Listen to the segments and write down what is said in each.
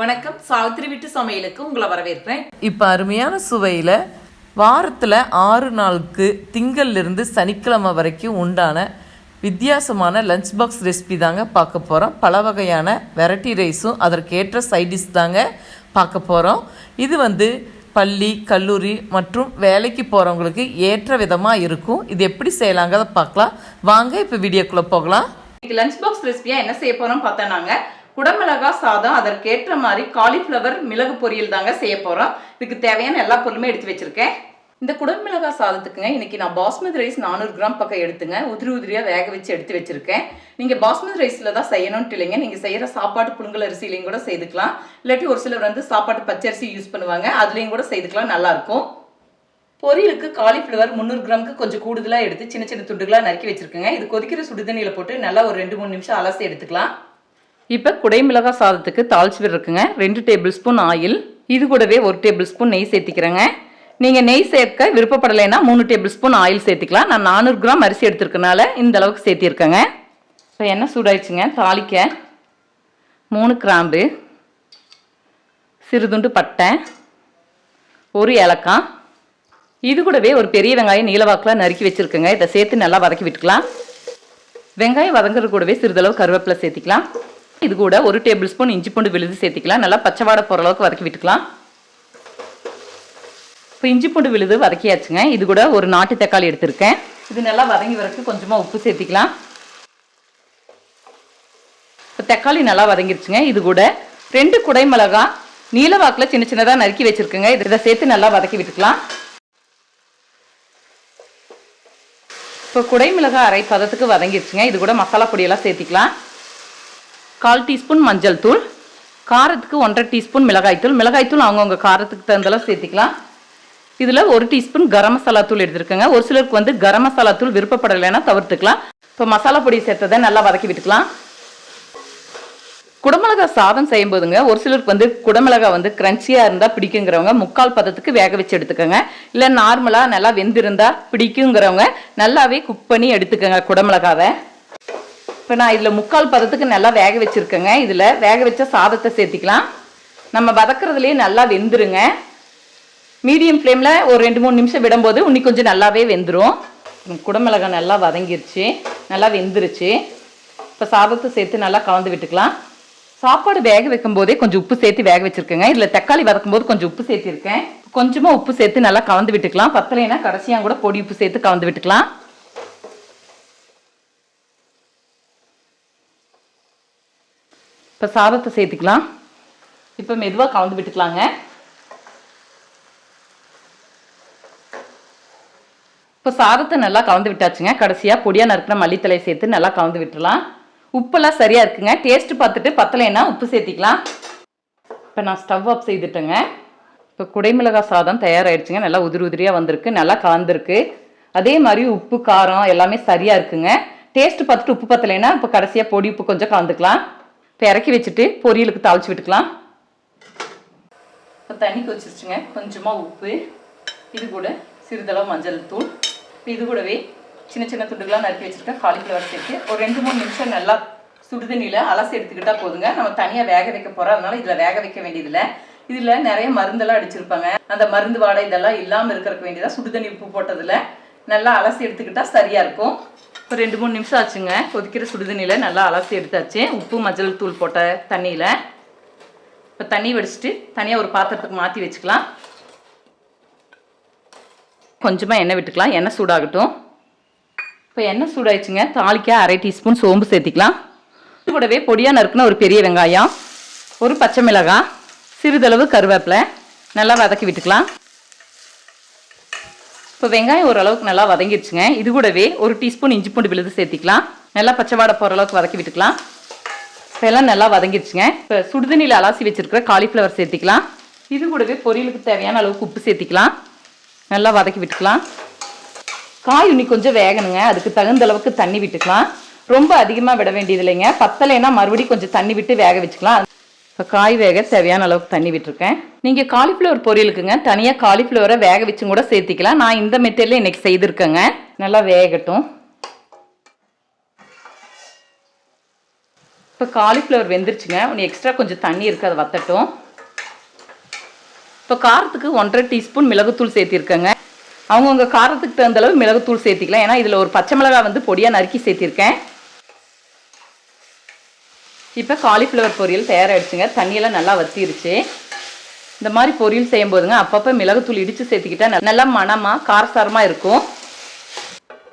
வணக்கம். சாவித்திரி வீட்டு சமையலுக்கு உங்களை வரவேற்கிறேன். இப்போ அருமையான சுவையில் வாரத்தில் ஆறு நாளுக்கு திங்கள்லேருந்து சனிக்கிழமை வரைக்கும் உண்டான வித்தியாசமான லஞ்ச் பாக்ஸ் ரெசிபி தாங்க பார்க்க போகிறோம் பல வகையான வெரைட்டி ரைஸும் அதற்கேற்ற சைடிஷ் தாங்க பார்க்க போகிறோம் இது வந்து பள்ளி கல்லூரி மற்றும் வேலைக்கு போகிறவங்களுக்கு ஏற்ற விதமாக இருக்கும். இது எப்படி செய்யலாங்கிறத பார்க்கலாம். வாங்க இப்போ வீடியோக்குள்ளே போகலாம். இன்னைக்கு லஞ்ச் பாக்ஸ் ரெசிபியா என்ன செய்ய போறோம் பார்த்தா நாங்க. குடமிளகா சாதம் அதற்கேற்ற மாதிரி காலிஃப்ளவர் மிளகு பொரியல் தாங்க செய்ய போகிறோம் இதுக்கு தேவையான எல்லா பொருளுமே எடுத்து வச்சுருக்கேன். இந்த குடமிளகா சாதத்துக்குங்க இன்றைக்கி நான் பாஸ்மதி ரைஸ் நானூறு கிராம் பக்கம் எடுத்துங்க. உதிரி உதிரியாக வேக வச்சு எடுத்து வச்சுருக்கேன். நீங்கள் பாஸ்மதி ரைஸில் தான் செய்யணும்னு இல்லைங்க. நீங்கள் செய்கிற சாப்பாட்டு புழுங்கல் அரிசிலையும் கூட செய்துக்கலாம். இல்லாட்டி ஒரு சிலர் வந்து சாப்பாட்டு பச்சரிசி யூஸ் பண்ணுவாங்க. அதுலேயும் கூட செய்துக்கலாம் நல்லாயிருக்கும் பொரியலுக்கு காலிஃப்ளவர் முந்நூறு கிராமுக்கு கொஞ்சம் கூடுதலாக எடுத்து சின்ன சின்ன துண்டுகளாக நறுக்கி வச்சுருக்கேங்க. இது கொதிக்கிற சுடுதண்ணியில் போட்டு நல்லா ஒரு ரெண்டு மூணு நிமிஷம் அலசி எடுத்துக்கலாம். இப்போ குடைமிளகா சாதத்துக்கு தாளிச்சு இருக்குங்க. ரெண்டு டேபிள் ஸ்பூன் ஆயில். இது கூடவே ஒரு டேபிள் ஸ்பூன் நெய் சேர்த்திக்கிறேங்க. நீங்கள் நெய் சேர்க்க விருப்பப்படலைன்னா மூணு டேபிள் ஸ்பூன் ஆயில் சேர்த்துக்கலாம். நான் நானூறு கிராம் அரிசி எடுத்துருக்கனால இந்த அளவுக்கு சேர்த்திருக்கேங்க. இப்போ எண்ணெய் சூடாயிடுச்சுங்க. தாளிக்க மூணு கிராம்பு சிறுதுண்டு பட்டை ஒரு ஏலக்காய். இது கூடவே ஒரு பெரிய வெங்காயம் நீளவாக்கில் நறுக்கி வச்சுருக்கேங்க. இதை சேர்த்து நல்லா வதக்கி விட்டுக்கலாம். வெங்காயம் வதங்குறது கூடவே சிறிதளவு கருவேப்பிலை சேர்த்திக்கலாம். இது கூட ஒரு டேபிள் ஸ்பூன் இஞ்சி பூண்டு விழுது சேர்த்துக்கலாம். நல்லா பச்சை வாடை போகிற அளவுக்கு வதக்கி விட்டுக்கலாம். இப்போ இஞ்சி பூண்டு விழுது வதக்கியாச்சுங்க. இது கூட ஒரு நாட்டு தக்காளி எடுத்திருக்கேன். இது நல்லா வதங்கி வரக்கு கொஞ்சமாக உப்பு சேர்த்திக்கலாம். இப்போ தக்காளி நல்லா வதங்கிருச்சுங்க. இது கூட ரெண்டு குடை மிளகா நீலவாக்கில் சின்ன சின்னதாக நறுக்கி வச்சுருக்குங்க. இதை சேர்த்து நல்லா வதக்கி விட்டுக்கலாம். இப்போ குடைமிளகா அரை பதத்துக்கு வதங்கிருச்சுங்க. இது கூட மசாலா பொடியெல்லாம் சேர்த்திக்கலாம். கால் டீஸ்பூன் மஞ்சள் தூள் காரத்துக்கு ஒன்றரை டீஸ்பூன் மிளகாய்த்தூள் மிளகாய்த்தூள் அவங்கவுங்க காரத்துக்கு தகுந்தளவு சேர்த்திக்கலாம். இதில் ஒரு டீஸ்பூன் கரம் மசாலா தூள் எடுத்துருக்கேங்க. ஒரு சிலருக்கு வந்து கரம் மசாலா தூள் விருப்பப்படலைன்னா தவிர்த்துக்கலாம். இப்போ மசாலா பொடி சேர்த்ததை நல்லா வதக்கி விட்டுக்கலாம். குடமிளகா சாதம் செய்யும் போதுங்க ஒரு சிலருக்கு வந்து குடமிளகா வந்து கிரன்ச்சியாக இருந்தால் பிடிக்குங்கிறவங்க முக்கால் பதத்துக்கு வேக வச்சு எடுத்துக்கோங்க. இல்லை நார்மலாக நல்லா வெந்திருந்தா பிடிக்குங்கிறவங்க நல்லாவே குக் பண்ணி எடுத்துக்கோங்க குடமிளகாவை. இப்போ நான் இதில் முக்கால் பதத்துக்கு நல்லா வேக வச்சுருக்கேங்க. இதில் வேக வச்ச சாதத்தை சேர்த்திக்கலாம். நம்ம வதக்கிறதுலேயே நல்லா வெந்துருங்க. மீடியம் ஃப்ளேமில் ஒரு ரெண்டு மூணு நிமிஷம் விடும்போது இன்னி கொஞ்சம் நல்லாவே வெந்துடும் குடமிளகாய் நல்லா வதங்கிருச்சு. நல்லா வெந்துருச்சு. இப்போ சாதத்தை சேர்த்து நல்லா கலந்து விட்டுக்கலாம். சாப்பாடு வேக வைக்கும் போதே கொஞ்சம் உப்பு சேர்த்து வேக வச்சுருக்கேங்க. இதில் தக்காளி வதக்கும் போது கொஞ்சம் உப்பு சேர்த்திருக்கேன். கொஞ்சமாக உப்பு சேர்த்து நல்லா கலந்து விட்டுக்கலாம். பத்தலைன்னா கடைசியாக கூட பொடி உப்பு சேர்த்து கலந்து விட்டுக்கலாம். இப்போ சாதத்தை சேர்த்துக்கலாம். இப்போ மெதுவாக கலந்து விட்டுக்கலாங்க. இப்போ சாதத்தை நல்லா கலந்து விட்டாச்சுங்க. கடைசியாக பொடியாக நறுக்கிற மல்லித்தலையை சேர்த்து நல்லா கலந்து விட்டுலாம் உப்பெல்லாம் சரியாக இருக்குங்க. டேஸ்ட் பார்த்துட்டு பத்தலைன்னா உப்பு சேர்த்திக்கலாம். இப்போ நான் ஸ்டவ் ஆஃப் செய்துட்டேங்க. இப்போ குடைமிளகாய் சாதம் தயாராகிடுச்சுங்க நல்லா உதிரி உதிரியாக வந்திருக்கு. நல்லா கலந்துருக்கு. அதே மாதிரி உப்பு காரம் எல்லாமே சரியாக இருக்குங்க. டேஸ்ட் பார்த்துட்டு உப்பு பத்தலைன்னா இப்போ கடைசியாக பொடி உப்பு கொஞ்சம் கலந்துக்கலாம். இப்போ இறக்கி வச்சுட்டு பொரியலுக்கு தாளிச்சு விட்டுக்கலாம். இப்போ தண்ணி கொதிச்சிருச்சுங்க. கொஞ்சமாக உப்பு இது கூட சிறிதளவு மஞ்சள் தூள். இப்போ இது கூடவே சின்ன சின்ன துண்டுகளாக நறுக்கி வச்சுருக்கேன் காலிஃப்ளவர் சேர்த்து ஒரு ரெண்டு மூணு நிமிஷம் நல்லா சுடுதண்ணியில் அலசி எடுத்துக்கிட்டால் போதுங்க. நம்ம தனியாக வேக வைக்க போகிறோம் அதனால இதில் வேக வைக்க வேண்டியதில்லை. இதில் நிறைய மருந்தெல்லாம் அடிச்சிருப்பாங்க. அந்த மருந்து வாடை இதெல்லாம் இல்லாமல் இருக்கிறதுக்கு வேண்டியதாக சுடுதண்ணி உப்பு போட்டதில் நல்லா அலசி எடுத்துக்கிட்டால் சரியாக இருக்கும். இப்போ ரெண்டு மூணு நிமிஷம் ஆச்சுங்க. கொதிக்கிற சுடுதண்ணியில் நல்லா அலசி எடுத்தாச்சு. உப்பு மஞ்சள் தூள் போட்ட தண்ணியில். இப்போ தண்ணி வடிச்சிட்டு தனியாக ஒரு பாத்திரத்துக்கு மாற்றி வச்சுக்கலாம். கொஞ்சமாக எண்ணெய் விட்டுக்கலாம். எண்ணெய் சூடாகட்டும். இப்போ எண்ணெய் சூடாயிடுச்சுங்க. தாளிக்க அரை டீஸ்பூன் சோம்பு சேர்த்திக்கலாம். இது கூடவே பொடியாக நறுக்குன ஒரு பெரிய வெங்காயம் ஒரு பச்சை மிளகாய் சிறிதளவு கருவேப்பிலை நல்லா வதக்கி விட்டுக்கலாம். இப்போ வெங்காயம் ஓரளவுக்கு நல்லா வதங்கிடுச்சுங்க. இது கூடவே ஒரு டீஸ்பூன் இஞ்சி பூண்டு விழுது சேர்த்திக்கலாம். நல்லா பச்சைவாடை போகிற அளவுக்கு வதக்கி விட்டுக்கலாம். இப்போ எல்லாம் நல்லா வதங்கிடுச்சுங்க. இப்போ சுடுதண்ணியில் அலாசி வச்சுருக்கிற காலிஃப்ளவர் சேர்த்திக்கலாம். இது கூடவே பொரியலுக்கு தேவையான அளவுக்கு உப்பு சேர்த்திக்கலாம். நல்லா வதக்கி விட்டுக்கலாம். காய் இன்னி கொஞ்சம் வேகணுங்க. அதுக்கு தகுந்த அளவுக்கு தண்ணி விட்டுக்கலாம். ரொம்ப அதிகமாக விட வேண்டியது இல்லைங்க பத்தலைன்னா மறுபடியும் கொஞ்சம் தண்ணி விட்டு வேக வச்சுக்கலாம். இப்போ காய் வேக தேவையான அளவுக்கு தண்ணி விட்டுருக்கேன். நீங்கள் காலிஃப்ளவர் பொரியலுக்குங்க. தனியாக காலிஃப்ளவரை வேக வச்சும் கூட சேர்த்திக்கலாம். நான் இந்த மெத்தடில் இன்னைக்கு செய்திருக்கேங்க. நல்லா வேகட்டும். இப்போ காலிஃப்ளவர் வெந்துருச்சுங்க. ஒன்று எக்ஸ்ட்ரா கொஞ்சம் தண்ணி இருக்குது அதை வத்தட்டும். இப்போ காரத்துக்கு ஒன்றரை டீஸ்பூன் மிளகுத்தூள் சேர்த்திருக்கேங்க. அவங்கவுங்க காரத்துக்கு தகுந்த அளவு மிளகுத்தூள் சேர்த்திக்கலாம். ஏன்னா இதில் ஒரு பச்சை மிளகாய் வந்து பொடியாக நறுக்கி சேர்த்திருக்கேன். இப்போ காலிஃப்ளவர் பொரியல் தயாராகிடுச்சுங்க தண்ணியெல்லாம் நல்லா வத்திருச்சு. இந்த மாதிரி பொரியல் செய்யும் போதுங்க அப்பப்போ மிளகுத்தூள் இடித்து சேர்த்துக்கிட்டா நல்லா மணமாக காரசாரமாக இருக்கும்.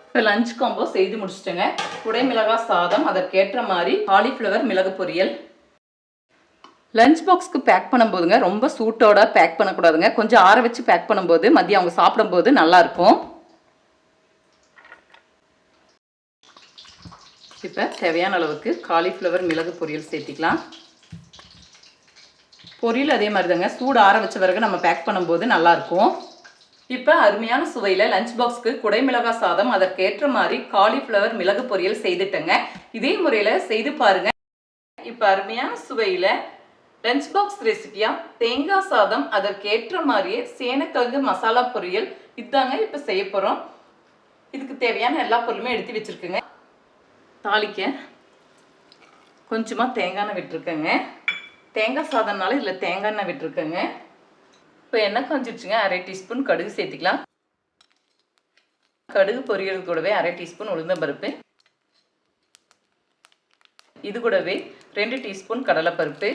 இப்போ லஞ்ச் காம்போ செய்து முடிச்சிட்டேங்க. குடை மிளகாய் சாதம் அதற்கேற்ற மாதிரி காலிஃப்ளவர் மிளகு பொரியல். லஞ்ச் பாக்ஸ்க்கு பேக் பண்ணும்போதுங்க ரொம்ப சூட்டோட பேக் பண்ணக்கூடாதுங்க. கொஞ்சம் ஆற வச்சு பேக் பண்ணும்போது மதியம் அவங்க சாப்பிடும்போது நல்லாயிருக்கும் இப்போ தேவையான அளவுக்கு காலிஃப்ளவர் மிளகு பொரியல் சேர்த்திக்கலாம். பொரியல் அதே மாதிரி தாங்க சூடு ஆற வச்ச பிறகு நம்ம பேக் பண்ணும்போது நல்லாயிருக்கும் இப்போ அருமையான சுவையில் லஞ்ச் பாக்ஸ்க்கு குடைமிளகாய் சாதம் அதற்கேற்ற மாதிரி காலிஃப்ளவர் மிளகு பொரியல் செய்துட்டேங்க. இதே முறையில் செய்து பாருங்க. இப்போ அருமையான சுவையில் லஞ்ச் பாக்ஸ் ரெசிபியா தேங்காய் சாதம் அதற்கேற்ற மாதிரியே சேனக்கிழங்கு மசாலா பொரியல். இதுதாங்க இப்போ செய்ய போகிறோம் இதுக்கு தேவையான எல்லா பொருளுமே எடுத்து வச்சுருக்குங்க. தாளிக்க கொஞ்சமாக தேங்காய் எண்ணெய் விட்டுருக்கேங்க. தேங்காய் சாதம்னால இதில் தேங்காய் எண்ணெய் விட்டுருக்கேங்க. இப்போ எண்ணெய் காஞ்சிடுச்சுங்க அரை டீஸ்பூன் கடுகு சேர்த்துக்கலாம். கடுகு பொரியல் கூடவே அரை டீஸ்பூன் உளுந்தம்பருப்பு. இது கூடவே ரெண்டு டீஸ்பூன் கடலைப்பருப்பு.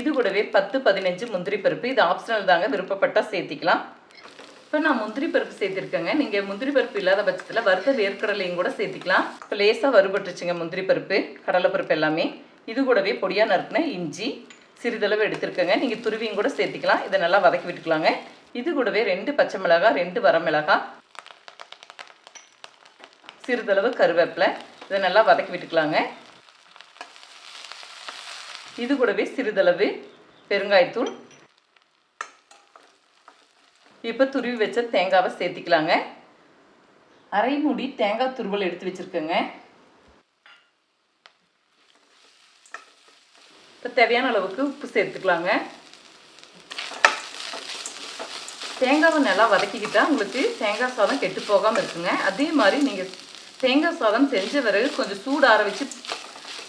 இது கூடவே பத்து பதினஞ்சு முந்திரி பருப்பு. இது ஆப்ஷனல் தாங்க. விருப்பப்பட்டால் சேர்த்திக்கலாம். இப்போ நான் முந்திரி பருப்பு சேர்த்திருக்கேங்க. நீங்கள் முந்திரி பருப்பு இல்லாத பட்சத்தில் வறுத்த வேர்க்கடலையும் கூட சேர்த்திக்கலாம். இப்போ லேசாக வறுபட்டுருச்சுங்க முந்திரி பருப்பு கடலைப்பருப்பு எல்லாமே. இது கூடவே பொடியாக நறுக்குன இஞ்சி சிறிதளவு எடுத்துருக்கேங்க. நீங்கள் துருவியும் கூட சேர்த்துக்கலாம். இதை நல்லா வதக்கி விட்டுக்கலாங்க. இது கூடவே ரெண்டு பச்சை மிளகாய் ரெண்டு வரமிளகாய் சிறிதளவு கருவேப்பிலை. இதை நல்லா வதக்கி விட்டுக்கலாங்க. இது கூடவே சிறிதளவு பெருங்காயத்தூள் இப்போ துருவி வச்ச தேங்காவை சேர்த்திக்கலாங்க. அரை மூடி தேங்காய் துருவல் எடுத்து வச்சுருக்கேங்க. இப்போ தேவையான அளவுக்கு உப்பு சேர்த்துக்கலாங்க. தேங்காவை நல்லா வதக்கிக்கிட்டால் உங்களுக்கு தேங்காய் சாதம் கெட்டு போகாமல் இருக்குங்க. அதே மாதிரி நீங்கள் தேங்காய் சாதம் செஞ்ச பிறகு கொஞ்சம் சூடு ஆரம்பித்து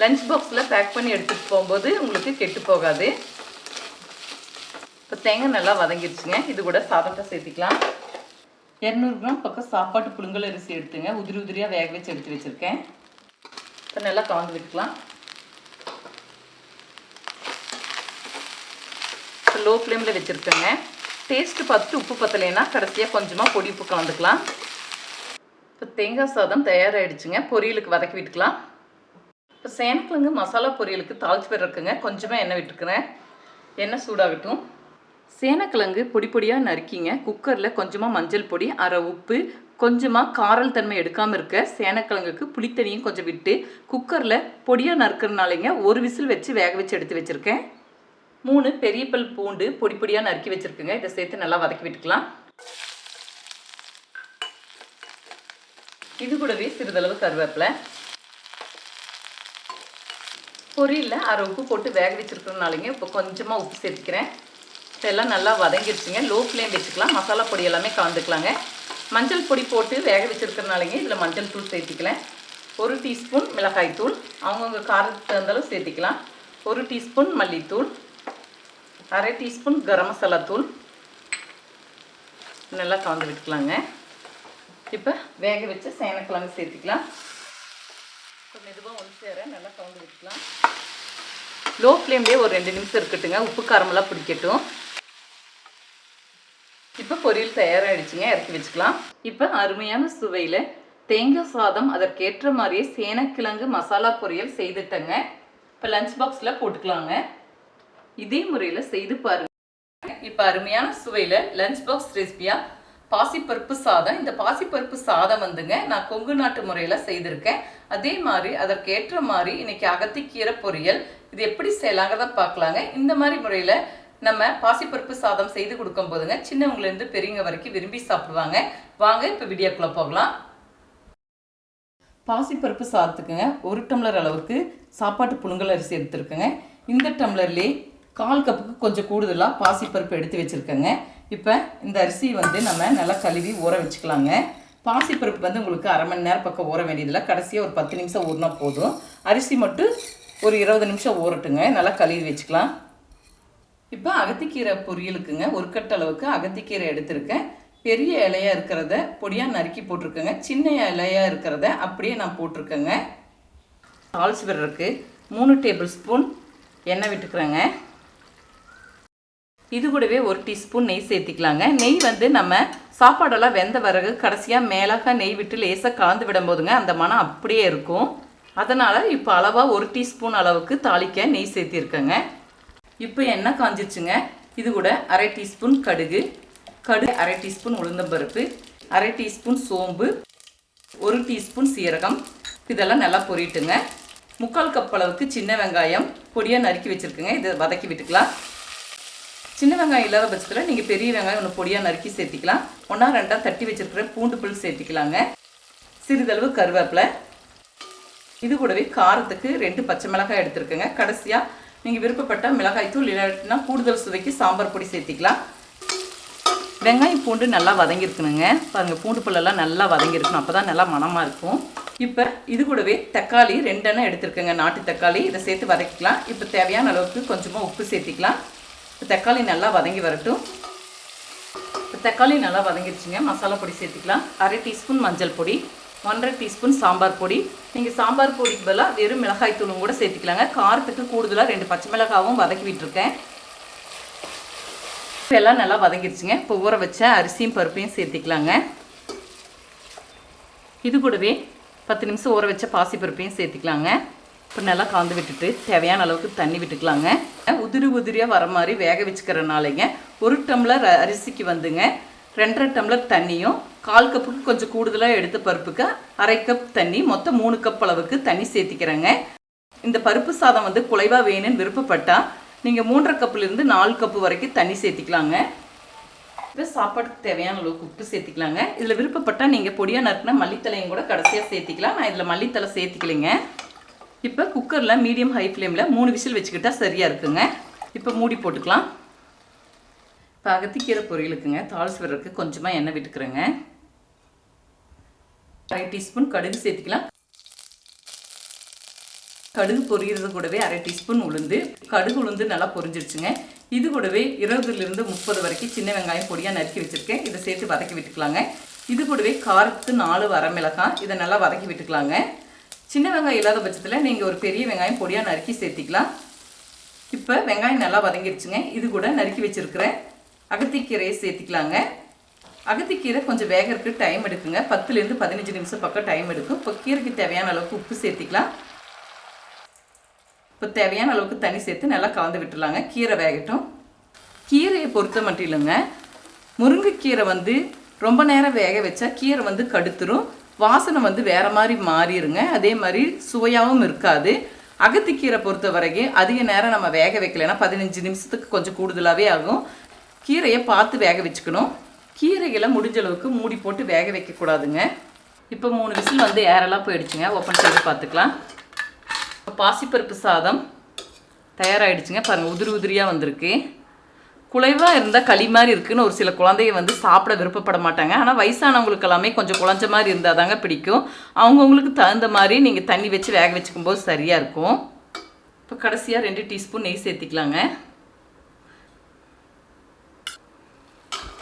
லஞ்ச் பாக்ஸில் பேக் பண்ணி எடுத்துகிட்டு போகும்போது உங்களுக்கு கெட்டு போகாது. இப்போ தேங்காய் நல்லா வதங்கிடுச்சுங்க. இது கூட சாதத்தை சேர்த்திக்கலாம். இரநூறு கிராம் பக்கம் சாப்பாட்டு புழுங்கல் அரிசி எடுத்துங்க. உதிரி உதிரியாக வேக வச்சு எடுத்து வச்சுருக்கேன். இப்போ நல்லா கலந்து விட்டுக்கலாம். இப்போ லோ ஃப்ளேமில் வச்சுருக்கேங்க. டேஸ்ட்டு பார்த்துட்டு உப்பு பத்தலைன்னா கடைசியாக கொஞ்சமாக பொடி உப்பு கலந்துக்கலாம். இப்போ தேங்காய் சாதம் தயாராகிடுச்சுங்க பொரியலுக்கு வதக்கி விட்டுக்கலாம். இப்போ சேனக்கிழங்கு மசாலா பொரியலுக்கு தாளிச்சு போடுறதுக்குங்க. கொஞ்சமாக எண்ணெய் விட்டுருக்குறேன் எண்ணெய் சூடாகட்டும். சேனக்கிழங்கு பொடி பொடியாக நறுக்கிங்க. குக்கரில் கொஞ்சமாக மஞ்சள் பொடி அரை உப்பு கொஞ்சமாக காரல் தன்மை எடுக்காமல் இருக்க சேனக்கிழங்குக்கு புளித்தண்ணியும் கொஞ்சம் விட்டு குக்கரில் பொடியாக நறுக்கிறனாலேங்க ஒரு விசில் வச்சு வேக வச்சு எடுத்து வச்சுருக்கேன். மூணு பெரிய பல் பூண்டு பொடி பொடியாக நறுக்கி வச்சுருக்குங்க. இதை சேர்த்து நல்லா வதக்கி விட்டுக்கலாம். இது கூடவே சிறிதளவு கருவேப்பிலை. பொரியலில் அரை உப்பு போட்டு வேக வச்சுருக்கனாலிங்க இப்போ கொஞ்சமாக உப்பு சேர்த்துக்கிறேன். எல்லாம் நல்லா வதங்கிடுச்சுங்க லோ ஃப்ளேம் வச்சுக்கலாம். மசாலா பொடி எல்லாமே கலந்துக்கலாங்க. மஞ்சள் பொடி போட்டு வேக வச்சுருக்கனாலிங்க இதில் மஞ்சள் தூள் சேர்த்திக்கலாம். ஒரு டீஸ்பூன் மிளகாய் தூள். அவங்கவுங்க காரத்துக்கு இருந்தாலும் சேர்த்திக்கலாம். ஒரு டீஸ்பூன் மல்லித்தூள். அரை டீஸ்பூன் கரம் மசாலா தூள். நல்லா கலந்து விட்டுக்கலாங்க. இப்போ வேக வச்சு சேனக்கிழங்கு சேர்த்துக்கலாம். இப்போ மெதுவாக ஒன்று சேர நல்லா கலந்து விட்டுக்கலாம். லோ ஃப்ளேம்லேயே ஒரு ரெண்டு நிமிஷம் இருக்கட்டுங்க. உப்பு காரமெல்லாம் பிடிக்கட்டும். பொரியல் தயாராகிடுச்சுங்க இறக்கி வச்சுக்கலாம். இப்போ அருமையான சுவையில் தேங்காய் சாதம் அதற்கேற்ற மாதிரியே சேனக்கிழங்கு மசாலா பொரியல் செய்துட்டேங்க. இப்போ லஞ்ச் பாக்ஸில் போட்டுக்கலாங்க. இதே முறையில் செய்து பாருங்க. இப்போ அருமையான சுவையில் லஞ்ச் பாக்ஸ் ரெசிபியாக பாசிப்பருப்பு சாதம். இந்த பாசிப்பருப்பு சாதம் வந்துங்க நான் கொங்கு நாட்டு முறையில் செய்திருக்கேன். அதே மாதிரி அதற்கேற்ற மாதிரி இன்னைக்கு அகத்திக்கீரை பொரியல் இது எப்படி செய்யலாங்கிறத பார்க்கலாங்க. இந்த மாதிரி முறையில் நம்ம பாசிப்பருப்பு சாதம் செய்து கொடுக்கும் போதுங்க சின்னவங்கலேருந்து பெரியவங்க வரைக்கும் விரும்பி சாப்பிடுவாங்க. வாங்க இப்போ வீடியோக்குள்ளே போகலாம். பாசிப்பருப்பு சாதத்துக்குங்க ஒரு டம்ளர் அளவுக்கு சாப்பாட்டு புழுங்கல் அரிசி எடுத்துருக்கேங்க. இந்த டம்ளர்லேயே கால் கப்புக்கு கொஞ்சம் கூடுதலாக பாசிப்பருப்பு எடுத்து வச்சுருக்கேங்க. இப்போ இந்த அரிசி வந்து நம்ம நல்லா கழுவி ஊற வச்சுக்கலாங்க. பாசிப்பருப்பு வந்து உங்களுக்கு அரை மணி நேரம் பக்கம் ஊற வேண்டியதில்லை. கடைசியாக ஒரு பத்து நிமிஷம் ஊறினா போதும். அரிசி மட்டும் ஒரு இருபது நிமிஷம் ஊறட்டுங்க. நல்லா கழுவி வச்சுக்கலாம். இப்போ அகத்திக்கீரை பொரியலுக்குங்க. ஒரு கட்ட அளவுக்கு அகத்திக்கீரை எடுத்திருக்கேன். பெரிய இலையாக இருக்கிறத பொடியாக நறுக்கி போட்டிருக்கேங்க. சின்ன இலையாக இருக்கிறத அப்படியே நான் போட்டிருக்கேங்க. தாளிச்சு விடுறதுக்கு மூணு டேபிள் ஸ்பூன் எண்ணெய் விட்டுக்கிறேங்க. இது கூடவே ஒரு டீஸ்பூன் நெய் சேர்த்திக்கலாங்க. நெய் வந்து நம்ம சாப்பாடெல்லாம் வெந்த பிறகு கடைசியாக மேலாக நெய் விட்டு லேசாக கலந்து விடும்போதுங்க அந்த மனம் அப்படியே இருக்கும். அதனால் இப்போ அளவாக ஒரு டீஸ்பூன் அளவுக்கு தாளிக்க நெய் சேர்த்திருக்கேங்க. இப்போ எண்ணெய் காஞ்சிருச்சுங்க. இது கூட அரை டீஸ்பூன் கடுகு. கடுகு அரை டீஸ்பூன் உளுந்தம்பருப்பு. அரை டீஸ்பூன் சோம்பு. ஒரு டீஸ்பூன் சீரகம். இதெல்லாம் நல்லா பொரிட்டுங்க. முக்கால் கப் அளவுக்கு சின்ன வெங்காயம் பொடியாக நறுக்கி வச்சுருக்குங்க. இதை வதக்கி விட்டுக்கலாம். சின்ன வெங்காயம் இல்லாத பட்சத்தில் நீங்கள் பெரிய வெங்காயம் ஒன்று பொடியாக நறுக்கி சேர்த்திக்கலாம். ஒன்றா ரெண்டாக தட்டி வச்சுருக்கிற பூண்டு புல் சேர்த்திக்கலாங்க. சிறிதளவு கருவேப்பிலை. இது கூடவே காரத்துக்கு ரெண்டு பச்சை மிளகாய் எடுத்துருக்கேங்க. கடைசியாக நீங்கள் விருப்பப்பட்ட மிளகாய் தூள் இல்லாட்டினா கூடுதல் சுவைக்கு சாம்பார் பொடி சேர்த்திக்கலாம். வெங்காயம் பூண்டு நல்லா வதங்கியிருக்கணுங்க. பாருங்கள் பூண்டு புல்லெல்லாம் நல்லா வதங்கியிருக்கணும். அப்போ தான் நல்லா மணமாக இருக்கும். இப்போ இது கூடவே தக்காளி ரெண்டெண்ணம் எடுத்துருக்கேங்க. நாட்டு தக்காளி. இதை சேர்த்து வதக்கிக்கலாம். இப்போ தேவையான அளவுக்கு கொஞ்சமாக உப்பு சேர்த்திக்கலாம். இப்போ தக்காளி நல்லா வதங்கி வரட்டும். இப்போ தக்காளி நல்லா வதங்கிருச்சுங்க. மசாலா பொடி சேர்த்துக்கலாம். அரை டீஸ்பூன் மஞ்சள் பொடி. ஒன்றரை டீஸ்பூன் சாம்பார் பொடி. நீங்கள் சாம்பார் பொடிக்கு பதிலாக வெறும் மிளகாய் தூளும் கூட சேர்த்துக்கலாங்க. காரத்துக்கு கூடுதலாக ரெண்டு பச்சை மிளகாவும் வதக்கி விட்டுருக்கேன் இப்போ எல்லாம் நல்லா வதக்கிடுச்சுங்க இப்போ ஊற வச்ச அரிசியும் பருப்பையும் சேர்த்துக்கலாங்க. இது கூடவே பத்து நிமிஷம் ஊற வச்ச பாசி பருப்பையும் சேர்த்துக்கலாங்க. இப்போ நல்லா காந்து விட்டுட்டு தேவையான அளவுக்கு தண்ணி விட்டுக்கலாங்க. உதிரி உதிரியாக வர மாதிரி வேக வச்சுக்கிறனாலேங்க ஒரு டம்ளர் அரிசிக்கு வந்துங்க. ரெண்டரை டம்ளர் தண்ணியும் கால் கப்புக்கு கொஞ்சம் கூடுதலாக எடுத்த பருப்புக்கு அரை கப் தண்ணி மொத்தம் மூணு கப் அளவுக்கு தண்ணி சேர்த்திக்கிறேங்க. இந்த பருப்பு சாதம் வந்து குலைவாக வேணும்னு விருப்பப்பட்டால் நீங்கள் மூன்றரை கப்புலேருந்து நாலு கப்பு வரைக்கும் தண்ணி சேர்த்திக்கலாங்க. இப்போ சாப்பாட்டுக்கு தேவையான அளவுக்கு உப்பு சேர்த்திக்கலாங்க. இதில் விருப்பப்பட்டால் நீங்கள் பொடியாக நறுக்கினா மல்லித்தலையும் கூட கடைசியாக சேர்த்திக்கலாம். நான் இதில் மல்லித்தலை சேர்த்திக்கலைங்க. இப்போ குக்கரில் மீடியம் ஹை ஃப்ளேமில் மூணு விசில் வச்சுக்கிட்டால் சரியாக இருக்குங்க. இப்போ மூடி போட்டுக்கலாம். இப்போ அகத்திக்கீரை பொரியலுக்குங்க. தாளிச்சு விடுறதுக்கு கொஞ்சமாக எண்ணெய் விட்டுக்கிறேங்க. அரை டீஸ்பூன் கடுகு சேர்த்துக்கலாம். கடுகு பொரியிறது கூடவே அரை டீஸ்பூன் உளுந்து. கடுகு உளுந்து நல்லா பொரிஞ்சிருச்சுங்க. இது கூடவே இருபதுலேருந்து முப்பது வரைக்கும் சின்ன வெங்காயம் பொடியாக நறுக்கி வச்சுருக்கேன். இதை சேர்த்து வதக்கி விட்டுக்கலாங்க. இது கூடவே காரத்து நாலு வரமிளகாய். இதை நல்லா வதக்கி விட்டுக்கலாங்க. சின்ன வெங்காயம் இல்லாத பட்சத்தில் நீங்கள் ஒரு பெரிய வெங்காயம் பொடியாக நறுக்கி சேர்த்திக்கலாம். இப்போ வெங்காயம் நல்லா வதங்கிடுச்சுங்க இது கூட நறுக்கி வச்சுருக்கிறேன் அகத்திக்கீரையை சேர்த்திக்கலாங்க. அகத்திக்கீரை கொஞ்சம் வேகிறதுக்கு டைம் எடுக்குங்க. பத்துலேருந்து பதினஞ்சு நிமிஷம் பக்கம் டைம் எடுக்கும். இப்போ கீரைக்கு தேவையான அளவுக்கு உப்பு சேர்த்திக்கலாம். இப்போ தேவையான அளவுக்கு தண்ணி சேர்த்து நல்லா கலந்து விட்டுலாங்க கீரை வேகட்டும். கீரையை பொறுத்த மட்டும் இல்லைங்க. முருங்கைக்கீரை வந்து ரொம்ப நேரம் வேக வச்சா கீரை வந்து கடுத்துரும். வாசனை வந்து வேறு மாதிரி மாறிடுங்க அதே மாதிரி சுவையாகவும் இருக்காது. அகத்திக்கீரை பொறுத்த வரைக்கும் அதிக நேரம் நம்ம வேக வைக்கலைன்னா பதினஞ்சு நிமிஷத்துக்கு கொஞ்சம் கூடுதலாகவே ஆகும். கீரையை பார்த்து வேக வச்சுக்கணும். கீரைகளை முடிஞ்ச அளவுக்கு மூடி போட்டு வேக வைக்கக்கூடாதுங்க. இப்போ மூணு விசில் வந்து ஏரெல்லாம் போயிடுச்சுங்க. ஓப்பன் செய்து பார்த்துக்கலாம். இப்போ பாசிப்பருப்பு சாதம் தயாராகிடுச்சுங்க பாருங்கள் உதிரி உதிரியாக வந்திருக்கு. குலைவாக இருந்தால் களி மாதிரி இருக்குதுன்னு ஒரு சில குழந்தைய வந்து சாப்பிட விருப்பப்பட மாட்டாங்க. ஆனால் வயசானவங்களுக்கு எல்லாமே கொஞ்சம் குழஞ்ச மாதிரி இருந்தால் தாங்க பிடிக்கும். அவங்கவுங்களுக்கு தகுந்த மாதிரி நீங்கள் தண்ணி வச்சு வேக வச்சுக்கும்போது சரியாக இருக்கும். இப்போ கடைசியாக ரெண்டு டீஸ்பூன் நெய் சேர்த்திக்கலாங்க.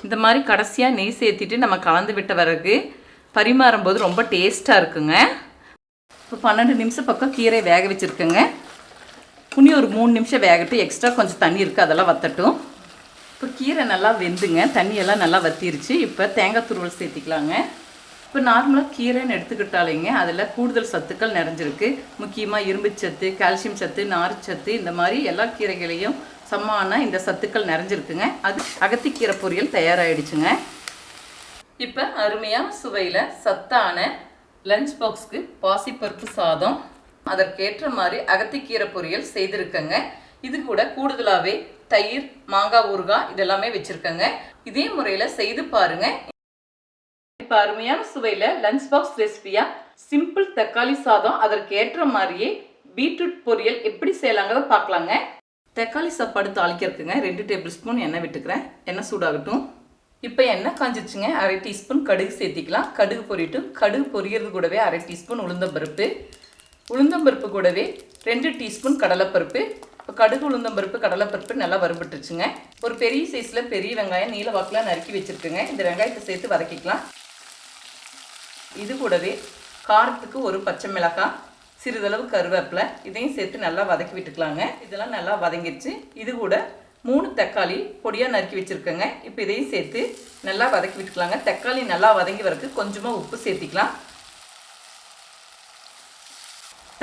இந்த மாதிரி கடைசியாக நெய் சேர்த்திட்டு நம்ம கலந்து விட்ட பிறகு பரிமாறும்போது ரொம்ப டேஸ்ட்டாக இருக்குங்க. இப்போ பன்னெண்டு நிமிஷம் பக்கம் கீரை வேக வச்சுருக்கேங்க. புனி ஒரு மூணு நிமிஷம் வேகட்டும். எக்ஸ்ட்ரா கொஞ்சம் தண்ணி இருக்குது அதெல்லாம் வத்தட்டும். இப்போ கீரை நல்லா வெந்துங்க. தண்ணியெல்லாம் நல்லா வத்திருச்சு. இப்போ தேங்காய் துருவல் சேர்த்திக்கலாங்க. இப்போ நார்மலாக கீரைன்னு எடுத்துக்கிட்டாலேங்க அதில் கூடுதல் சத்துக்கள் நிறைஞ்சிருக்கு. முக்கியமாக இரும்புச்சத்து கால்சியம் சத்து நார்ச்சத்து இந்த மாதிரி எல்லா கீரைகளையும் சமமான இந்த சத்துக்கள் நிறைஞ்சிருக்குங்க. அது அகத்திக்கீரை பொரியல் தயாராகிடுச்சுங்க இப்போ அருமையாக சுவையில் சத்தான லஞ்ச் பாக்ஸ்க்கு பாசிப்பருப்பு சாதம் அதற்கேற்ற மாதிரி அகத்திக்கீரை பொரியல் செய்திருக்கேங்க. இது கூட கூடுதலாகவே தயிர் மாங்காய் ஊறுகாய் இதெல்லாமே வச்சுருக்கேங்க. இதே முறையில் செய்து பாருங்க. இப்போ அருமையான சுவையில் லஞ்ச் பாக்ஸ் ரெசிபியாக சிம்பிள் தக்காளி சாதம் அதற்கு ஏற்ற மாதிரியே பீட்ரூட் பொரியல் எப்படி செய்யலாங்கிறத பார்க்கலாங்க. தக்காளி சாப்பாடு தாளிக்கிறதுக்குங்க ரெண்டு டேபிள் ஸ்பூன் எண்ணெய் விட்டுக்கிறேன். எண்ணெய் சூடாகட்டும். இப்போ எண்ணெய் காஞ்சிச்சுங்க அரை டீஸ்பூன் கடுகு சேர்த்திக்கலாம். கடுகு பொரியட்டும். கடுகு பொரியறது கூடவே அரை டீஸ்பூன் உளுந்தம்பருப்பு உளுந்தம்பருப்பு கூடவே ரெண்டு டீஸ்பூன் கடலைப்பருப்பு. இப்போ கடுகு உளுந்தம்பருப்பு கடலைப்பருப்பு நல்லா வறுபட்டுருச்சுங்க. ஒரு பெரிய சைஸில் பெரிய வெங்காயம் நீல வாக்கில் நறுக்கி வச்சுருக்குங்க. இந்த வெங்காயத்தை சேர்த்து வதக்கிக்கலாம். இது கூடவே காரத்துக்கு ஒரு பச்சை மிளகாய் சிறிதளவு கருவேப்பிலை இதையும் சேர்த்து நல்லா வதக்கி விட்டுக்கலாங்க. இதெல்லாம் நல்லா வதங்கிடுச்சு இது கூட மூணு தக்காளி பொடியாக நறுக்கி வச்சுருக்கேங்க. இப்போ இதையும் சேர்த்து நல்லா வதக்கி விட்டுக்கலாங்க. தக்காளி நல்லா வதங்கி வரக்கு கொஞ்சமாக உப்பு சேர்த்திக்கலாம்.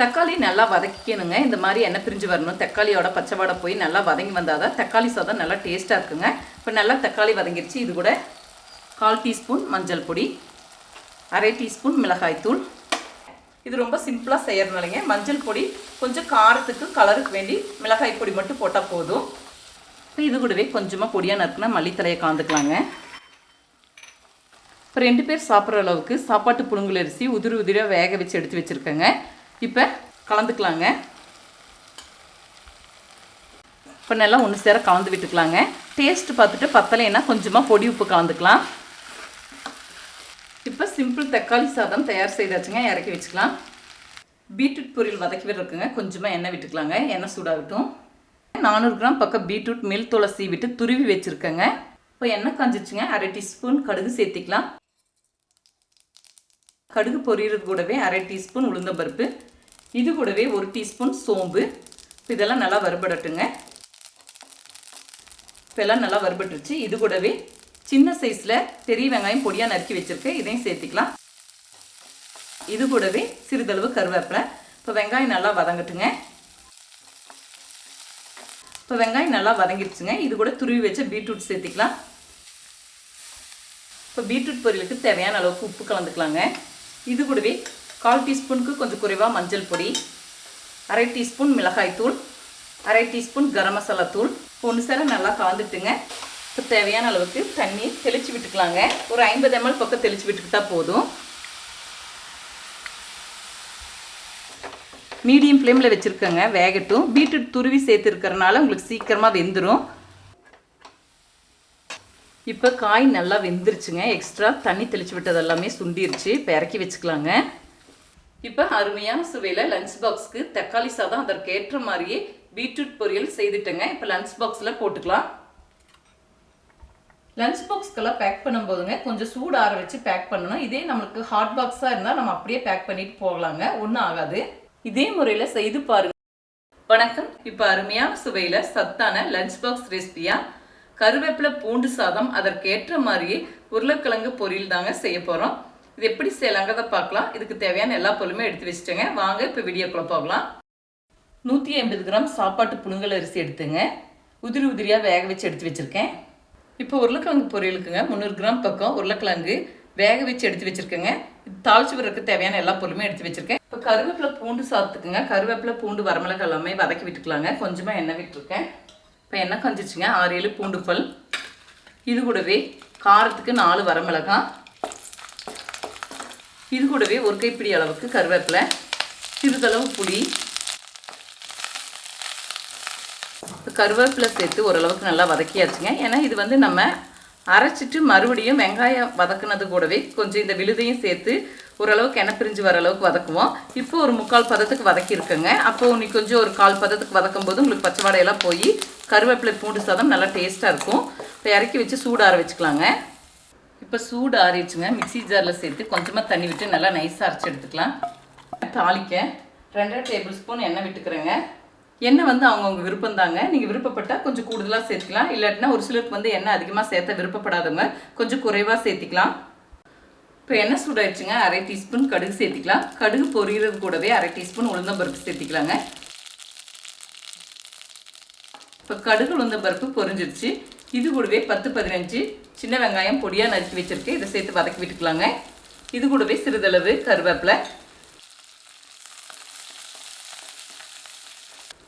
தக்காளி நல்லா வதக்கிக்கணுங்க. இந்த மாதிரி எண்ணெய் பிரிஞ்சு வரணும். தக்காளியோட பச்சைவாடை போய் நல்லா வதங்கி வந்தால் தான் தக்காளி சாதம் நல்லா டேஸ்ட்டாக இருக்குங்க. இப்போ நல்லா தக்காளி வதங்கிடுச்சு இது கூட கால் டீஸ்பூன் மஞ்சள் பொடி அரை டீஸ்பூன் மிளகாய்த்தூள் இது ரொம்ப சிம்பிளாக செய்யறதுனாலங்க மஞ்சள் பொடி கொஞ்சம் காரத்துக்கு கலருக்கு வேண்டி மிளகாய் பொடி மட்டும் போட்டால் போதும். இப்போ இது கூடவே கொஞ்சமாக பொடியாக நறுக்குனா மல்லித்தலையை காந்துக்கலாங்க இப்போ ரெண்டு பேர் சாப்பிட்ற அளவுக்கு சாப்பாட்டு புழுங்கல் அரிசி உதிரி உதிரியாக வேக வச்சு எடுத்து வச்சுருக்கேங்க. இப்போ கலந்துக்கலாங்க. இப்போ நல்லா ஒன்று சேர கலந்து விட்டுக்கலாங்க. டேஸ்ட் பார்த்துட்டு பத்தலைன்னா கொஞ்சமாக பொடி உப்பு கலந்துக்கலாம். இப்போ சிம்பிள் தக்காளி சாதம் தயார் செய்தாச்சுங்க. இறக்கி வச்சுக்கலாம். பீட்ரூட் பொரியல் வதக்கி இருக்குங்க கொஞ்சமாக எண்ணெய் விட்டுக்கலாங்க. எண்ணெய் சூடாகட்டும். நானூறு கிராம் பக்கம் பீட்ரூட் மில் துளசி விட்டு துருவி வச்சுருக்கேங்க. இப்போ எண்ணெய் காஞ்சிச்சுங்க அரை டீஸ்பூன் கடுகு சேர்த்திக்கலாம். கடுகு பொரியறது கூடவே அரை டீஸ்பூன் உளுந்தம்பருப்பு இது கூடவே ஒரு டீஸ்பூன் சோம்பு. இப்போ இதெல்லாம் நல்லா வறுபடட்டுங்க. இப்போ எல்லாம் நல்லா வறுபட்டுருச்சு. இது கூடவே சின்ன சைஸில் பெரிய வெங்காயம் பொடியாக நறுக்கி வச்சுருக்கேன் இதையும் சேர்த்திக்கலாம். இது கூடவே சிறிதளவு கருவேப்பிலை. இப்போ வெங்காயம் நல்லா வதங்கட்டுங்க. இப்போ வெங்காயம் நல்லா வதங்கிடுச்சுங்க இது கூட துருவி வச்ச பீட்ரூட் சேர்த்துக்கலாம். இப்போ பீட்ரூட் பொரியலுக்கு தேவையான அளவுக்கு உப்பு கலந்துக்கலாங்க. இது கூடவே கால் டீஸ்பூனுக்கு கொஞ்சம் குறைவாக மஞ்சள் பொடி அரை டீஸ்பூன் மிளகாய்த்தூள் அரை டீஸ்பூன் கரம் மசாலா தூள். ஒன்று சேர நல்லா கலந்துட்டுங்க. இப்போ தேவையான அளவுக்கு தண்ணி தெளித்து விட்டுக்கலாங்க. ஒரு ஐம்பது எம்எல் பக்கம் தெளித்து விட்டுக்கிட்டா போதும். மீடியம் ஃப்ளேமில் வச்சுருக்கேங்க வேகட்டும். பீட்ரூட் துருவி சேர்த்துருக்கறனால உங்களுக்கு சீக்கிரமாக வெந்துடும் இப்போ காய் நல்லா வெந்துருச்சுங்க. எக்ஸ்ட்ரா தண்ணி தெளித்து விட்டது எல்லாமே சுண்டிருச்சு. இப்போ இறக்கி வச்சுக்கலாங்க. இப்போ அருமையான சுவையில் லஞ்ச் பாக்ஸ்க்கு தக்காளி சாதம் அதற்கு ஏற்ற மாதிரியே பீட்ரூட் பொரியல் செய்துட்டேங்க. இப்போ லஞ்ச் பாக்ஸில் போட்டுக்கலாம். லஞ்ச் பாக்ஸ்க்கெல்லாம் பேக் பண்ணும்போதுங்க கொஞ்சம் சூடு ஆற வச்சு பேக் பண்ணணும். இதே நம்மளுக்கு ஹாட் பாக்ஸாக இருந்தால் நம்ம அப்படியே பேக் பண்ணிட்டு போகலாங்க. ஒன்றும் ஆகாது. இதே முறையில் செய்து பாருங்க. வணக்கம். இப்போ அருமையான சுவையில் சத்தான லஞ்ச் பாக்ஸ் ரெசிபியாக கருவேப்பிலை பூண்டு சாதம் அதற்கேற்ற மாதிரியே உருளைக்கிழங்கு பொரியல் தாங்க செய்ய போகிறோம் இது எப்படி செய்யலாங்கிறத பார்க்கலாம். இதுக்கு தேவையான எல்லா பொருளுமே எடுத்து வச்சுட்டேங்க. வாங்க இப்போ வீடியோக்குள்ள போகலாம். நூற்றி ஐம்பது கிராம் சாப்பாட்டு புழுங்கல் அரிசி எடுத்துங்க. உதிரி உதிரியாக வேக வச்சு எடுத்து வச்சுருக்கேன். இப்போ உருளைக்கிழங்கு பொரியலுக்குங்க முந்நூறு கிராம் பக்கம் உருளைக்கிழங்கு வேக வச்சு எடுத்து வச்சுருக்கேங்க. தாளிச்சு விடுறதுக்கு தேவையான எல்லா பொருளுமே எடுத்து வச்சுருக்கேன். இப்போ கருவேப்பிலை பூண்டு சாப்பிட்டுக்குங்க கருவேப்பிலை பூண்டு வரமிளகு எல்லாமே வதக்கி விட்டுக்கலாங்க. கொஞ்சமாக எண்ணெய் விட்டுருக்கேன். இப்போ எண்ணெய் கொஞ்சிச்சுங்க ஆறு ஏழு பூண்டு பல். இது கூடவே காரத்துக்கு நாலு வரமிளகாய் இது கூடவே ஒரு கைப்பிடி அளவுக்கு கருவேப்பிலை. சிறிதளவு புளி இப்போ கருவேப்பிலை சேர்த்து ஓரளவுக்கு நல்லா வதக்கியாச்சுங்க. ஏன்னா இது வந்து நம்ம அரைச்சிட்டு மறுபடியும் வெங்காயம் வதக்குனது கூடவே கொஞ்சம் இந்த விழுதையும் சேர்த்து ஓரளவுக்கு எண்ணெய் பிரிஞ்சு வர அளவுக்கு வதக்குவோம். இப்போ ஒரு முக்கால் பதத்துக்கு வதக்கியிருக்கேங்க. அப்போ இன்னைக்கு கொஞ்சம் ஒரு கால் பதத்துக்கு வதக்கும் போது உங்களுக்கு பச்சை வாடையெல்லாம் போய் கருவேப்பிலை பூண்டு சாதம் நல்லா டேஸ்ட்டாக இருக்கும். இப்போ இறக்கி வச்சு சூடார வச்சுக்கலாங்க. இப்போ சூடு ஆறிடுச்சுங்க. மிக்சி ஜாரில் சேர்த்து கொஞ்சமாக தண்ணி விட்டு நல்லா நைஸாக அரைச்சி எடுத்துக்கலாம். தாளிக்க ரெண்டரை டேபிள் ஸ்பூன் எண்ணெய் விட்டுக்கிறேங்க. எண்ணெய் வந்து அவங்கவுங்க விருப்பம் தாங்க நீங்கள் விருப்பப்பட்டால் கொஞ்சம் கூடுதலாக சேர்த்துக்கலாம். இல்லாட்டினா ஒரு சிலருக்கு வந்து எண்ணெய் அதிகமாக சேர்த்த விருப்பப்படாதவங்க கொஞ்சம் குறைவாக சேர்த்திக்கலாம். இப்போ எண்ணெய் சூடாயிடுச்சுங்க அரை டீஸ்பூன் கடுகு சேர்த்திக்கலாம். கடுகு பொரியறது கூடவே அரை டீஸ்பூன் உளுந்தம்பருப்பு சேர்த்திக்கலாங்க. இப்போ கடுகு உளுந்தம்பருப்பு பொரிஞ்சிருச்சு. இது கூடவே பத்து பதினஞ்சு சின்ன வெங்காயம் பொடியாக நறுக்கி வச்சுருக்கு இதை சேர்த்து வதக்கி விட்டுக்கலாங்க. இது கூடவே சிறிதளவு கருவேப்பிலை.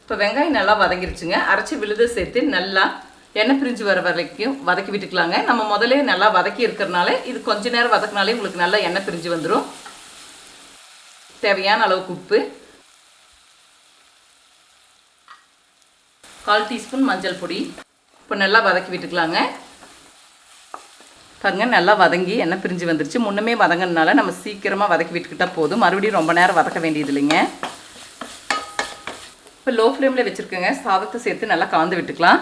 இப்போ வெங்காயம் நல்லா வதங்கிருச்சுங்க. அரைச்சி விழுத சேர்த்து நல்லா எண்ணெய் பிரிஞ்சு வர வரைக்கும் வதக்கி விட்டுக்கலாங்க. நம்ம முதல்ல நல்லா வதக்கி இருக்கிறனால இது கொஞ்ச நேரம் வதக்கினாலே உங்களுக்கு நல்லா எண்ணெய் பிரிஞ்சு வந்துடும் தேவையான அளவுக்கு உப்பு. கால் டீஸ்பூன் மஞ்சள் பொடி. இப்போ நல்லா வதக்கி விட்டுக்கலாங்க. பாருங்க நல்லா வதங்கி எண்ணெய் பிரிஞ்சு வந்துருச்சு. முன்னமே வதங்கினால நம்ம சீக்கிரமாக வதக்கி விட்டுக்கிட்டால் போதும். மறுபடியும் ரொம்ப நேரம் வதக்க வேண்டியது இல்லைங்க இப்போ லோ ஃப்ளேமில் வச்சுருக்கேங்க. சாதத்தை சேர்த்து நல்லா காந்து விட்டுக்கலாம்.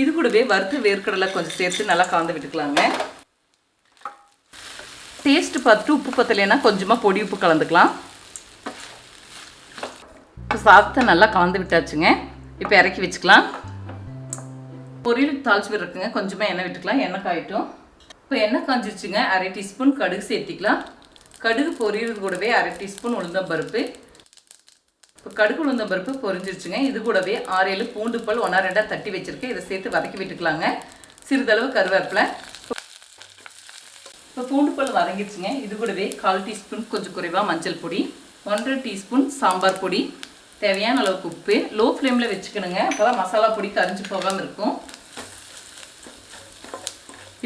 இது கூடவே வறுத்து வேர்க்கடலை கொஞ்சம் சேர்த்து நல்லா காந்து விட்டுக்கலாங்க. டேஸ்ட் பார்த்துட்டு உப்பு பத்தலைன்னா கொஞ்சமாக பொடி உப்பு கலந்துக்கலாம். இப்போ சாதத்தை நல்லா கலந்து விட்டாச்சுங்க. இப்போ இறக்கி வச்சுக்கலாம். பொரியல் தாளிச்சு விடுறதுக்குங்க. கொஞ்சமாக எண்ணெய் விட்டுக்கலாம். எண்ணெய் காயிட்டும். இப்போ எண்ணெய் காஞ்சிருச்சுங்க. அரை டீஸ்பூன் கடுகு சேர்த்திக்கலாம். கடுகு பொரியல் கூடவே அரை டீஸ்பூன் உளுந்தம் பருப்பு இப்போ கடுகு உளுந்தம் பருப்பு பொரிஞ்சிருச்சுங்க. இது கூடவே ஆறு ஏழு பூண்டு பல் ஒன்றா ரெண்டாக தட்டி வச்சுருக்கேன். இதை சேர்த்து வதக்கி விட்டுக்கலாங்க. சிறிதளவு கருவேப்பிலை. இப்போ பூண்டு பல் வதங்கிடுச்சுங்க. இது கூடவே கால் டீஸ்பூன் கொஞ்சம் குறைவாக மஞ்சள் பொடி ஒன்றரை டீஸ்பூன் சாம்பார் பொடி தேவையான அளவுக்கு உப்பு. லோ ஃப்ளேமில் வச்சுக்கணுங்க. அப்போ தான் மசாலா பொடி கரைஞ்சி போகாமல் இருக்கும்.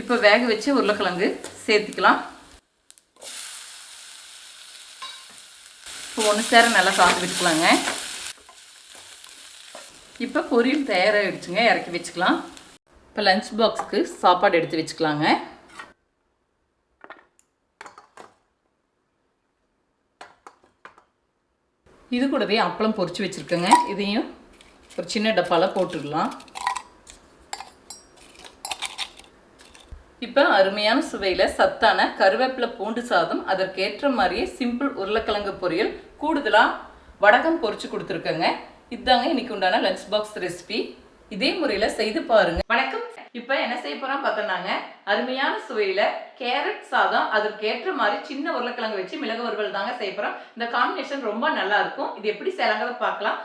இப்போ வேக வச்சு உருளைக்கிழங்கு சேர்த்துக்கலாம். இப்போ ஒன்று சேர நல்லா காத்து விட்டுக்கலாங்க. இப்போ பொரியல் தயாராகிடுச்சுங்க இறக்கி வச்சுக்கலாம். இப்போ லஞ்ச் பாக்ஸுக்கு சாப்பாடு எடுத்து வச்சுக்கலாங்க. இது கூடவே அப்பளம் பொறிச்சு வச்சுருக்கேங்க. இதையும் ஒரு சின்ன டப்பாவில் போட்டுடலாம். இப்போ அருமையான சுவையில் சத்தான கருவேப்பிலை பூண்டு சாதம் அதற்கேற்ற மாதிரியே சிம்பிள் உருளைக்கிழங்கு பொரியல் கூடுதலாக வடகம் பொரிச்சு கொடுத்துருக்கேங்க. இதுதாங்க இன்னைக்கு உண்டான லஞ்ச் பாக்ஸ் ரெசிபி இதே முறையில் செய்து பாருங்க. வணக்கம். இப்போ என்ன செய்ய போகிறோம் பார்த்தோம்னாங்க அருமையான சுவையில் கேரட் சாதம் அதற்கேற்ற மாதிரி சின்ன உருளைக்கிழங்கு வச்சு மிளகு வறுவல் தாங்க செய்ய போகிறோம் இந்த காம்பினேஷன் ரொம்ப நல்லா இருக்கும். இது எப்படி செய்யலாங்கிறத பார்க்கலாம்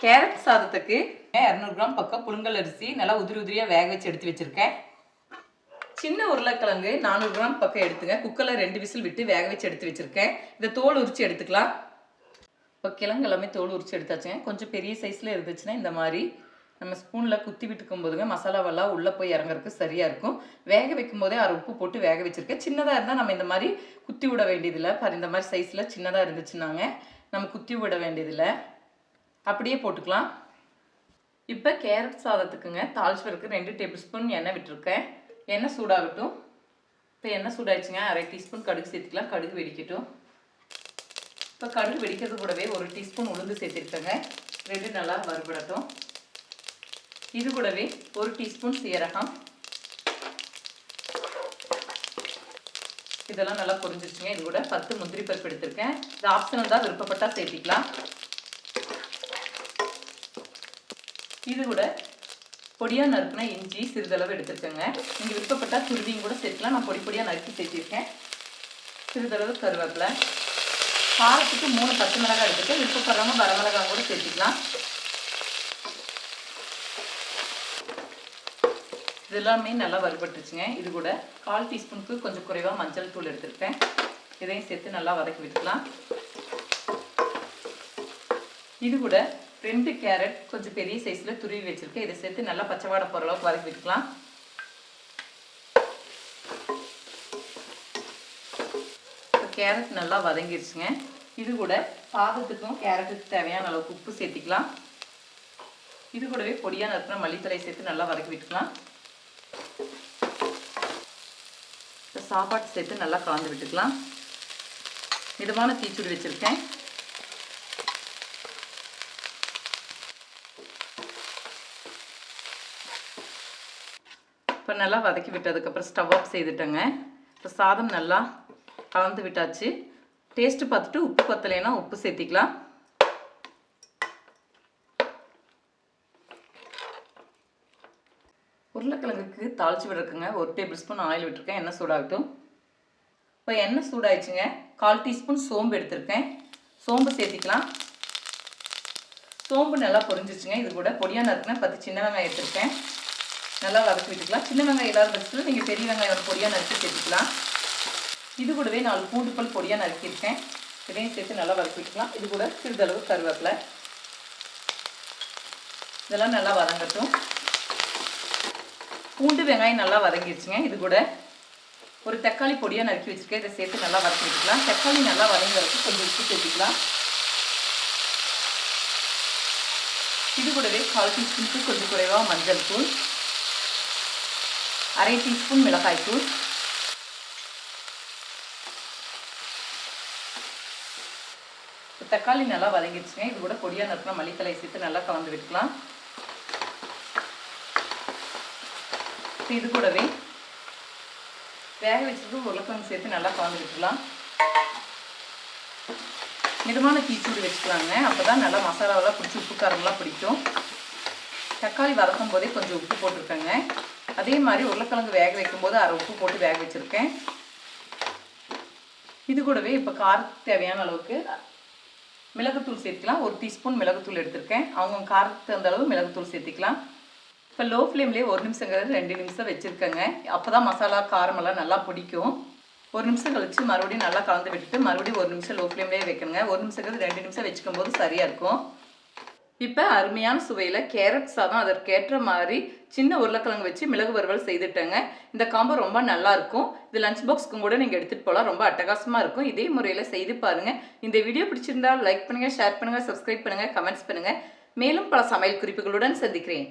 கேரட் சாதத்துக்கு இரநூறு கிராம் பக்கம் புழுங்கல் அரிசி நல்லா உதிரி உதிரியாக வேக வச்சு எடுத்து வச்சுருக்கேன். சின்ன உருளைக்கிழங்கு நானூறு கிராம் பக்கம் எடுத்துங்க. குக்கரில் ரெண்டு விசில் விட்டு வேக வச்சு எடுத்து வச்சுருக்கேன். இதை தோல் உரித்து எடுத்துக்கலாம். இப்போ கிழங்கு எல்லாமே தோல் உரித்து எடுத்தாச்சுங்க. கொஞ்சம் பெரிய சைஸில் இருந்துச்சுன்னா இந்த மாதிரி நம்ம ஸ்பூனில் குத்தி விட்டுக்கும் போதுங்க. மசாலாவெல்லாம் உள்ளே போய் இறங்குறதுக்கு சரியாக இருக்கும். வேக வைக்கும் போதே அரை உப்பு போட்டு வேக வச்சுருக்கேன். சின்னதாக இருந்தால் நம்ம இந்த மாதிரி குத்தி விட வேண்டியதில்லை. பாரு இந்த மாதிரி சைஸில் சின்னதாக இருந்துச்சுன்னாங்க. நம்ம குத்தி விட வேண்டியதில்லை. அப்படியே போட்டுக்கலாம். இப்போ கேரட் சாதத்துக்குங்க தாளிச்சவருக்கு ரெண்டு டேபிள் ஸ்பூன் எண்ணெய் விட்டுருக்கேன். எண்ணெய் சூடாகட்டும். இப்போ எண்ணெய் சூடாயிடுச்சுங்க. அரை டீஸ்பூன் கடுகு சேர்த்துக்கலாம். கடுகு வெடிக்கட்டும். இப்போ கடுகு வெடிக்கிறது கூடவே ஒரு டீஸ்பூன் உளுந்து சேர்த்துருக்கேங்க. ரெண்டு நல்லா வறுபடட்டும். இது கூடவே ஒரு டீஸ்பூன் சீரகம். இதெல்லாம் நல்லா பொரிஞ்சிருச்சுங்க. இது கூட பத்து முந்திரி பருப்பு எடுத்திருக்கேன். இது ஆப்ஷனல் தான். விருப்பப்பட்டா சேர்த்திக்கலாம். இது கூட பொடியாக நறுக்குன இஞ்சி சிறிதளவு எடுத்துருக்கேங்க. நீங்கள் விருப்பப்பட்டால் துருவியும் கூட சேர்த்துக்கலாம். நான் பொடி பொடியாக நறுக்கி சேர்த்திருக்கேன். சிறிதளவு கருவேப்பிலை. காரத்துக்கு மூணு பச்சை மிளகாய் எடுத்துட்டு விருப்பப்படுறவங்க வரமிளகாய் கூட சேர்த்துக்கலாம். இதெல்லாமே நல்லா வறுபட்டுருச்சுங்க. இது கூட கால் டீஸ்பூனுக்கு கொஞ்சம் குறைவாக மஞ்சள் தூள் எடுத்துருக்கேன். இதையும் சேர்த்து நல்லா வதக்கி விட்டுக்கலாம். இது கூட ரெண்டு கேரட் கொஞ்சம் பெரிய சைஸில் துருவி வச்சுருக்கேன். இதை சேர்த்து நல்லா பச்சைவாடை போகிற அளவுக்கு வதக்கி விட்டுக்கலாம். இப்போ கேரட் நல்லா வதங்கிருச்சுங்க. இது கூட சாதத்துக்கும் கேரட்டுக்கு தேவையான அளவுக்கு உப்பு சேர்த்திக்கலாம். இது கூடவே பொடியாக நறுக்கின மல்லித்தலை சேர்த்து நல்லா வதக்கி விட்டுக்கலாம். இப்போ சாப்பாடு சேர்த்து நல்லா கலந்து விட்டுக்கலாம். மிதமான தீச்சுடி வச்சுருக்கேன். இப்போ நல்லா வதக்கி விட்டதுக்கப்புறம் ஸ்டவ் ஆஃப் செய்துட்டேங்க. இப்போ சாதம் நல்லா கலந்து விட்டாச்சு. டேஸ்ட்டு பார்த்துட்டு உப்பு பத்தலைன்னா உப்பு சேர்த்திக்கலாம். உருளைக்கிழங்குக்கு தாளிச்சு விட்ருக்குங்க ஒரு டேபிள் ஸ்பூன் ஆயில் விட்டுருக்கேன். எண்ணெய் சூடாகட்டும். இப்போ எண்ணெய் சூடாயிடுச்சுங்க. கால் டீஸ்பூன் சோம்பு எடுத்திருக்கேன். சோம்பு சேர்த்திக்கலாம். சோம்பு நல்லா பொரிஞ்சிச்சுங்க இது கூட பொடியாக நறுக்குனா பத்து சின்ன வெங்காயம் எடுத்திருக்கேன். நல்லா வதக்கி விட்டுக்கலாம். சின்ன வெங்காயம் இல்லாத பட்சத்தில் நீங்கள் பெரிய வெங்காயம் ஒரு பொடியாக நறுக்கி சேர்த்துக்கலாம். இது கூடவே நாலு பூண்டுப்பல் பொடியாக நறுக்கியிருக்கேன் இதையும் சேர்த்து நல்லா வதக்கி விட்டுக்கலாம். இது கூட சிறிதளவு கருவேப்பிலை. இதெல்லாம் நல்லா வதங்கட்டும். பூண்டு வெங்காயம் நல்லா வதங்கிடுச்சுங்க. இது கூட ஒரு தக்காளி பொடியாக நறுக்கி வச்சுருக்கேன். இதை சேர்த்து நல்லா வதக்கி விட்டுக்கலாம். தக்காளி நல்லா வதங்குறதுக்கு கொஞ்சம் உப்பு சேர்த்துக்கலாம். இது கூடவே கால் டீஸ்பூனுக்கு கொஞ்சம் குறைவாக மஞ்சள் தூள். அரை டீஸ்பூன் மிளகாய் தூள். தக்காளி நல்லா வதங்கிடுச்சுங்க. இது கூட பொடியாக நறுக்கின மல்லித்தலை சேர்த்து நல்லா கலந்து விட்டுக்கலாம். இப்போ இது கூடவே வேக வச்சது உருளைக்கிழங்கு சேர்த்து நல்லா கலந்து விட்டுக்கலாம். மிதமான தீச்சூடு வச்சுக்கலாங்க. அப்போ தான் நல்லா மசாலாவெல்லாம் பிடிச்சி உப்பு காரம்லாம் பிடிக்கும். தக்காளி வதக்கும் போதே கொஞ்சம் உப்பு போட்டிருக்கேங்க. அதே மாதிரி உருளைக்கிழங்கு வேக வைக்கும்போது அரை உப்பு போட்டு வேக வச்சுருக்கேன். இது கூடவே இப்போ காரத்துக்கு தேவையான அளவுக்கு மிளகுத்தூள் சேர்த்துக்கலாம். ஒரு டீஸ்பூன் மிளகுத்தூள் எடுத்திருக்கேன். அவங்க காரத்துக்கு அந்த அளவு மிளகுத்தூள் சேர்த்துக்கலாம். இப்போ லோ ஃப்ளேம்லேயே ஒரு நிமிஷங்கிறது ரெண்டு நிமிஷம் வச்சுருக்கேங்க. அப்போ தான் மசாலா காரமெல்லாம் நல்லா பிடிக்கும். ஒரு நிமிஷம் கழிச்சு மறுபடியும் நல்லா கலந்து விட்டுட்டு மறுபடியும் ஒரு நிமிஷம் லோ ஃப்ளேம்லேயே வைக்கணுங்க. ஒரு நிமிஷங்கிறது ரெண்டு நிமிஷம் வச்சுக்கும் போது சரியாக இருக்கும். இப்போ அருமையான சுவையில் கேரட் சாதம் அதற்கேற்ற மாதிரி சின்ன உருளைக்கிழங்கு வச்சு மிளகு வறுவல் செய்துட்டேங்க. இந்த காம்போ ரொம்ப நல்லாயிருக்கும் இது லஞ்ச் பாக்ஸ்க்கும் கூட நீங்கள் எடுத்துகிட்டு போகலாம் ரொம்ப அட்டகாசமாக இருக்கும். இதே முறையில் செய்து பாருங்கள் இந்த வீடியோ பிடிச்சிருந்தா லைக் பண்ணுங்கள் ஷேர் பண்ணுங்கள் சப்ஸ்கிரைப் பண்ணுங்கள் கமெண்ட்ஸ் பண்ணுங்கள் மேலும் பல சமையல் குறிப்புகளுடன் சந்திக்கிறேன்.